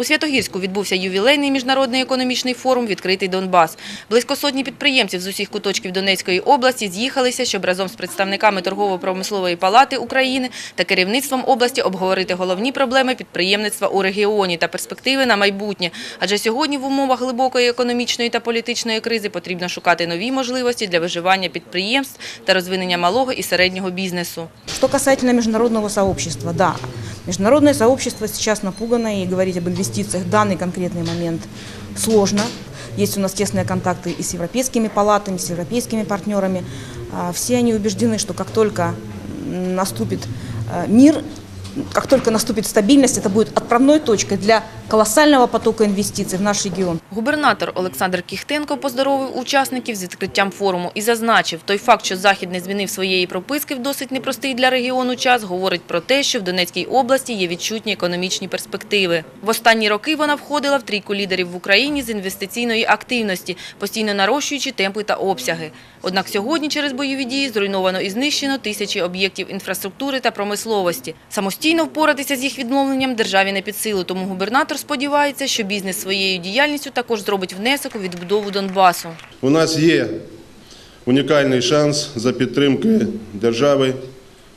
У Святогірську відбувся ювілейний міжнародний економічний форум «Відкритий Донбас». Близько сотні підприємців з усіх куточків Донецької області з'їхалися, щоб разом з представниками торгово-промислової палати України та керівництвом області обговорити головні проблеми підприємництва у регіоні та перспективи на майбутнє. Адже сьогодні в умовах глибокої економічної та політичної кризи потрібно шукати нові можливості для виживання підприємств та розвинення малого і середнього бізнесу. Что касательно международного сообщества, да, международное сообщество сейчас напугано, и говорить об инвестициях в данный конкретный момент сложно. Есть у нас тесные контакты и с европейскими палатами, с европейскими партнерами. А, Все они убеждены, что как только м, наступит э, мир, как только наступит стабильность, это будет отправной точкой для колоссального потока инвестиций в наш регион. Губернатор Олександр Кіхтенко поздоровив учасників з відкриттям форуму і зазначив, той факт, що Захід не змінив своєї прописки в досить непростий для регіону час, говорить про те, що в Донецькій області є відчутні економічні перспективи. В останні роки вона входила в трійку лідерів в Україні з інвестиційної активності, постійно нарощуючи темпи та обсяги. Однак сьогодні через бойові дії зруйновано і знищено тисячі об'єктів інфраструктури та промисловості. Самостійно впоратися з їх відновленням державі не під силу, тому губернатор сподівається, що бізнес своєю діяльністю також зробить внесок у відбудову Донбасу. У нас є унікальний шанс за підтримки держави,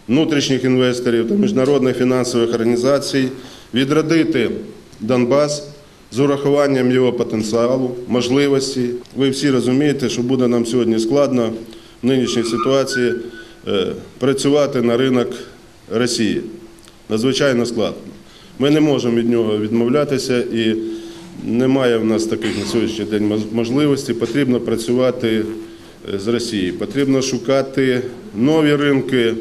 внутрішніх інвесторів та міжнародних фінансових організацій відродити Донбас з урахуванням його потенціалу, можливості. Ви всі розумієте, що буде нам сьогодні складно в нинішній ситуації е, працювати на ринок Росії. Надзвичайно складно. Ми не можемо від нього відмовлятися і немає в нас таких на сьогоднішній день мож- можливостей. Потрібно працювати е, з Росією, потрібно шукати нові ринки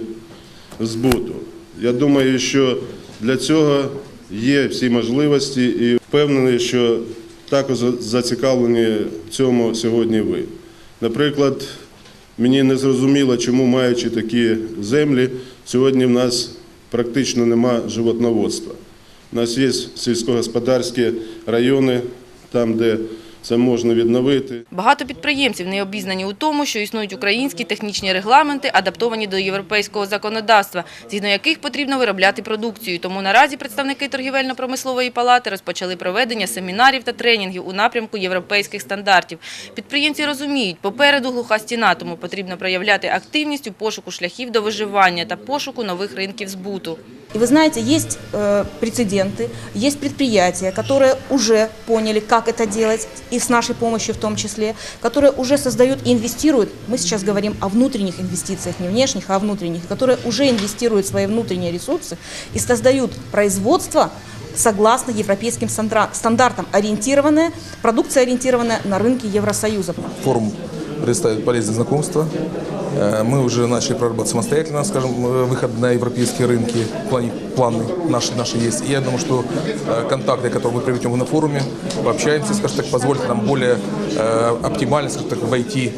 збуту. Я думаю, що для цього є всі можливості і впевнений, що також зацікавлені в цьому сьогодні ви. Наприклад, мені не зрозуміло, чому маючи такі землі, сьогодні в нас практично нема животноводства. Нас є сільськогосподарські райони, там, де це можна відновити. Багато підприємців не обізнані у тому, що існують українські технічні регламенти, адаптовані до європейського законодавства, згідно яких потрібно виробляти продукцію. Тому наразі представники торгівельно-промислової палати розпочали проведення семінарів та тренінгів у напрямку європейських стандартів. Підприємці розуміють, попереду глуха стіна, тому потрібно проявляти активність у пошуку шляхів до виживання та пошуку нових ринків збуту. И вы знаете, есть э, прецеденты, есть предприятия, которые уже поняли, как это делать, и с нашей помощью в том числе, которые уже создают и инвестируют, мы сейчас говорим о внутренних инвестициях, не внешних, а внутренних, которые уже инвестируют свои внутренние ресурсы и создают производство согласно европейским стандартам, ориентированное, продукция ориентированная на рынки Евросоюза. Форум представит полезные знакомства. Э, Мы уже начали проработать самостоятельно, скажем, э, выход на европейские рынки. В плане планы наши, наши есть. И я думаю, что э, контакты, которые мы проведем на форуме, пообщаемся, скажем так, позволят нам более оптимально, скажем так, войти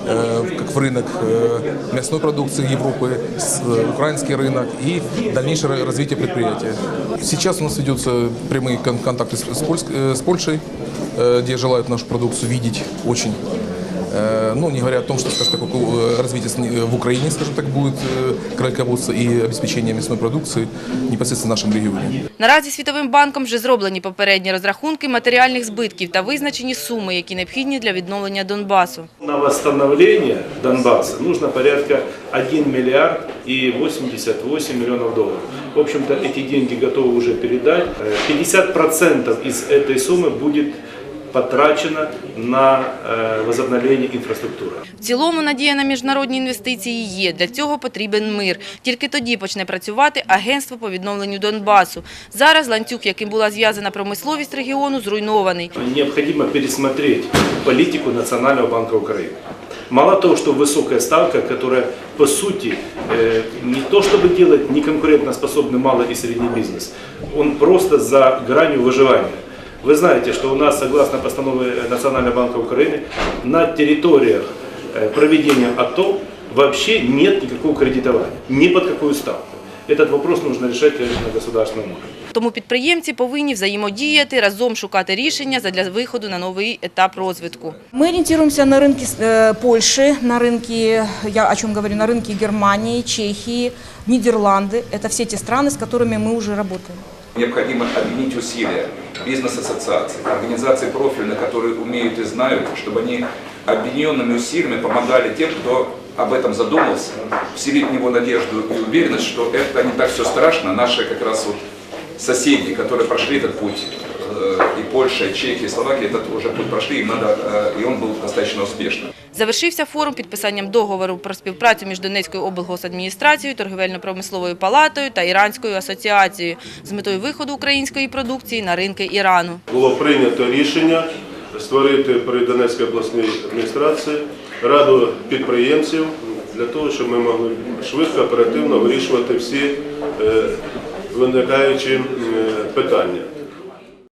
как в рынок мясной продукции Европы, украинский рынок и дальнейшее ра- развитие предприятия. Сейчас у нас ведутся прямые кон- контакты с, Польшей, где желают нашу продукцию видеть очень Ну, не говоря о том, что, скажем так, э, развитие с- э, в Украине, скажем так, будет э, крайководство и обеспечение мясной продукции непосредственно в нашем регионе. Наразі Світовим банком вже зроблені попередні розрахунки матеріальних збитків та визначені суми, які необхідні для відновлення Донбасу. На восстановление Донбасса нужно порядка 1 миллиард и 88 миллионов долларов. В общем-то, эти деньги готовы уже передать. Э, 50% из этой суммы будет потрачено на э, возобновление инфраструктуры. В цілому надія на міжнародні інвестиції є. Для цього потрібен мир. Тільки тоді почне працювати агентство по відновленню Донбасу. Зараз ланцюг, яким була зв'язана промисловість регіону, зруйнований. Необходимо пересмотреть политику Национального банка Украины. Мало того, что высокая ставка, которая по сути э, не то чтобы делает неконкурентоспособный малый и средний бизнес, он просто за гранью выживания. Вы знаете, что у нас, согласно постанове Национального банка Украины, на территориях э, проведения АТО вообще нет никакого кредитования, ни под какую ставку. Этот вопрос нужно решать конечно, на государственном уровне. Тому підприємці повинні взаємодіяти, разом шукати рішення задля виходу на новий етап розвитку. Мы ориентируемся на рынки э, Польши, на рынки, я о чем говорю, на рынки Германии, Чехии, Нидерланды. Это все те страны, с которыми мы уже работаем. Необходимо объединить усилия бизнес-ассоциаций, организаций профильных, которые умеют и знают, чтобы они объединенными усилиями помогали тем, кто об этом задумался, вселить в него надежду и уверенность, что это не так все страшно. Наши как раз вот соседи, которые прошли этот путь, и Польша, и Чехия, и Словакия этот уже путь прошли, им надо, э, и он был достаточно успешным. Завершився форум підписанням договору про співпрацю між Донецькою облгосадміністрацією, торгівельно-промисловою палатою та Іранською асоціацією з метою виходу української продукції на ринки Ірану. було прийнято рішення створити при Донецькій обласній адміністрації раду підприємців для того, щоб ми могли швидко, оперативно вирішувати всі е, виникаючі е, питання.